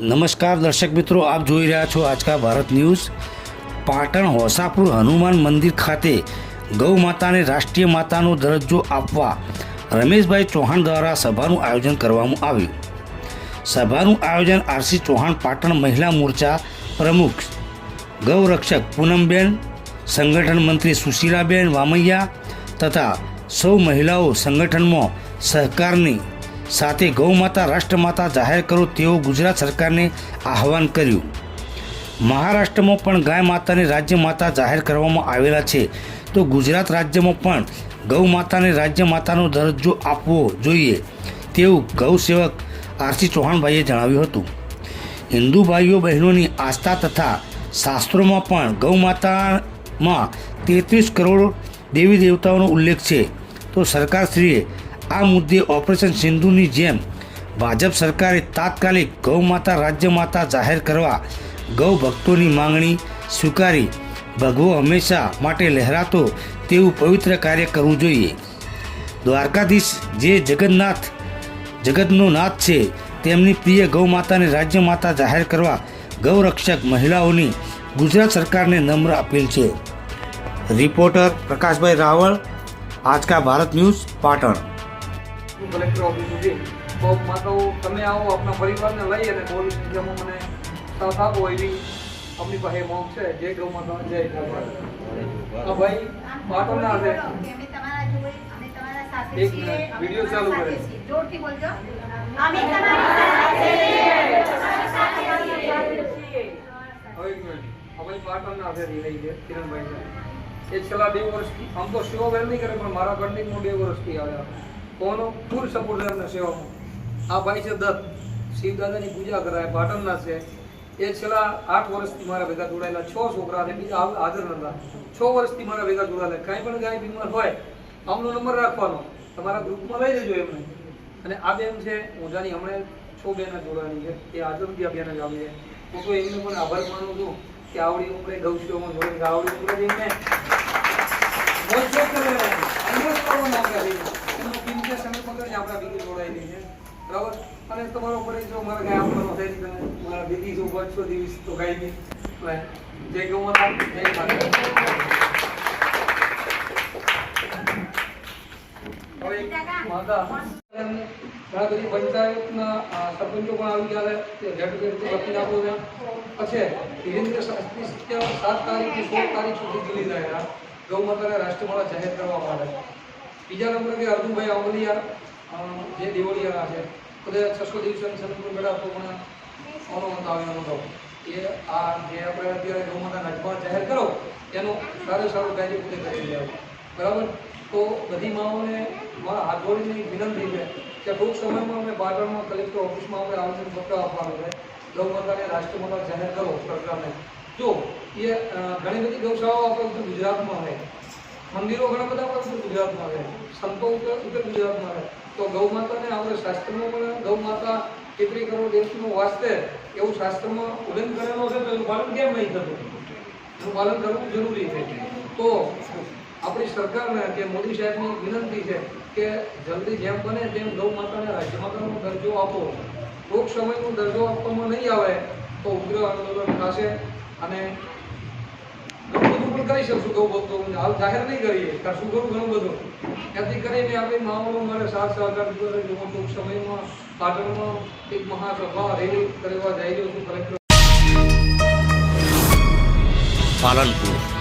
નમસ્કાર દર્શક મિત્રો, આપ જોઈ રહ્યા છો આજકા ભારત ન્યૂઝ. પાટણ હોસાપુર હનુમાન મંદિર ખાતે ગૌ માતાને રાષ્ટ્રીય માતાનો દરજ્જો આપવા રમેશભાઈ ચૌહાણ દ્વારા સભાનું આયોજન કરવામાં આવ્યું. સભાનું આયોજન આરસી ચૌહાણ પાટણ મહિલા મોરચા પ્રમુખ ગૌરક્ષક પૂનમબેન, સંગઠન મંત્રી સુશીલાબેન વામૈયા તથા સૌ મહિલાઓ સંગઠનમાં સહકારની સાથે ગૌમાતા, રાષ્ટ્રમાતા જાહેર કરો તેવું ગુજરાત સરકારને આહવાન કર્યું. મહારાષ્ટ્રમાં પણ ગાય માતાને રાજ્ય માતા જાહેર કરવામાં આવેલા છે. તો ગુજરાત રાજ્યમાં પણ ગૌ માતાને રાજ્ય માતાનો દરજ્જો આપવો જોઈએ તેવું ગૌ સેવક આરસી ચૌહાણભાઈએ જણાવ્યું હતું. હિન્દુ ભાઈઓ બહેનોની આસ્થા તથા શાસ્ત્રોમાં પણ ગૌ માતામાં તેત્રીસ કરોડ દેવી દેવતાઓનો ઉલ્લેખ છે. તો સરકારશ્રીએ આ મુદ્દે ઓપરેશન સિંધુની જેમ ભાજપ સરકારે તાત્કાલિક ગૌ માતા રાજ્ય માતા જાહેર કરવા ગૌ ભક્તોની માંગણી સ્વીકારી. ભગવો હંમેશા માટે લહેરાતો તેવું પવિત્ર કાર્ય કરવું જોઈએ. દ્વારકાધીશ જે જગન્નાથ, જગતનો નાથ છે, તેમની પ્રિય ગૌ માતાને રાજ્ય માતા જાહેર કરવા ગૌરક્ષક મહિલાઓની ગુજરાત સરકારને નમ્ર અપીલ છે. Reporter Prakashbhai Raval Aajka Bharat news Patan. Collector office સુધી. તો માત્ર તમે આવો આપણા પરિવારને લઈ અને પોલીસ નિગમો મને સાથ આપો એવી અમની પાસે માંગ છે. જય ગૌ માતા જય ગૌ ભાઈ વાતો ના સાથે એક મિનિટ, વીડિયો ચાલુ સાથે કરે. છીએ. જોરથી બોલજો અમે તમારી હવે એક મિનિટ અમારી પાટણના છે રહી છે કિરણભાઈ એ છેલ્લા બે વર્ષથી આમ તો શિવો વેલ નહીં કરે પણ મારા કન્ટિન્યુ બે વર્ષથી આવ્યા. કોનો? ફૂલ સપોર્ટ એમને સેવામાં આ ભાઈ છે દત્ત. શિવદાદાની પૂજા કરાય, પાટણના છે. એ છેલ્લા આઠ વર્ષથી મારા ભેગા જોડાયેલા, છ છોકરા અને બીજા હાજર નતા. છ વર્ષથી મારા ભેગા જોડાયેલા. કાંઈ પણ ગાય બીમાર હોય, આમનો નંબર રાખવાનો. તમારા ગ્રુપમાં લઈ લેજો એમને. અને આ બેન છે ઓજાની હમણાં છ બેને જોડાવાની છે. એ હાજર આ બેન જ આવી છે હું તો એમને પણ આભાર માનું છું કે આવડી ઉંમરે ગૌશીઓમાં જોડે આવડી ઉંમરે જઈને મોજ શોખ કરે. ઇન્વેસ્ટ કિંમતી સમય પકડી આપણા બીજી જોડાયેલી છે. બરાબર? અને તમારો પરિચય મારા ગાય આપવાનો થાય છે મારા દીદી જો વર્ષો દિવસ તો ગાય બી જય ગૌમાતા, જય માતા. ગયા પછી સાત તારીખથી તારીખ સુધી દિલ્હી રહ્યા ગૌ માતાને રાષ્ટ્રમાળા જાહેર કરવા માટે. બીજા નંબર કે અર્જુનભાઈ આંબલિયા અ, જે દેવળિયાના છે બધા છસો દિવસે સંતપુર મેળા તો પણ ઓનો અંત આવ્યો નહોતો એ આ જે આપણે અત્યારે ગૌમાતા નજમાં જાહેર કરો એનું સારું સારું કાર્ય પૂરે કરી લેવું બરાબર? તો બધી માઓને મારા હાથ જોડીને વિનંતી છે કે ટૂંક સમયમાં અમે પાટણમાં કલેક્ટર ઓફિસમાં આપણે આવેદન પત્ર આપવાનું છે. ગૌમાતાને રાષ્ટ્રમાતા જાહેર કરો સરકારને જો એ ઘણી બધી ગૌશાળાઓ આપણે ગુજરાતમાં છે મંદિરો ઘણા બધા પણ ગુજરાતમાં રહે સંતો ઉત્તર ગુજરાતમાં રહે તો ગૌ માતાને આપણે શાસ્ત્રમાં પણ ગૌ માતા કેટલી કરોડ દેશનો વાસ્તે એવું શાસ્ત્રમાં ઉલ્લેખ કરેલો છે, તો એનું પાલન કેમ નહીં થતું? એનું પાલન કરવું જરૂરી છે. તો આપણી સરકારને કે મોદી સાહેબની વિનંતી છે કે જલ્દી જેમ બને તેમ ગૌ માતાને રાજ્ય માતાનો દરજ્જો આપો. ટૂંક સમયનો દરજ્જો આપવામાં નહીં આવે તો ઉગ્ર આંદોલન થશે અને પણ કરી શકશું ગૌ ભક્તો હાલ જાહેર નહીં કરીએ. કરશું ખરું ઘણું બધું. ત્યાંથી કરીને આપણી માઓનો મારે સાથ સહકાર દીધો ટૂંક સમયમાં પાટણમાં એક મહાસભા રેલી કરવા જઈ રહ્યો છું. કલેક્ટર પાલનપુર.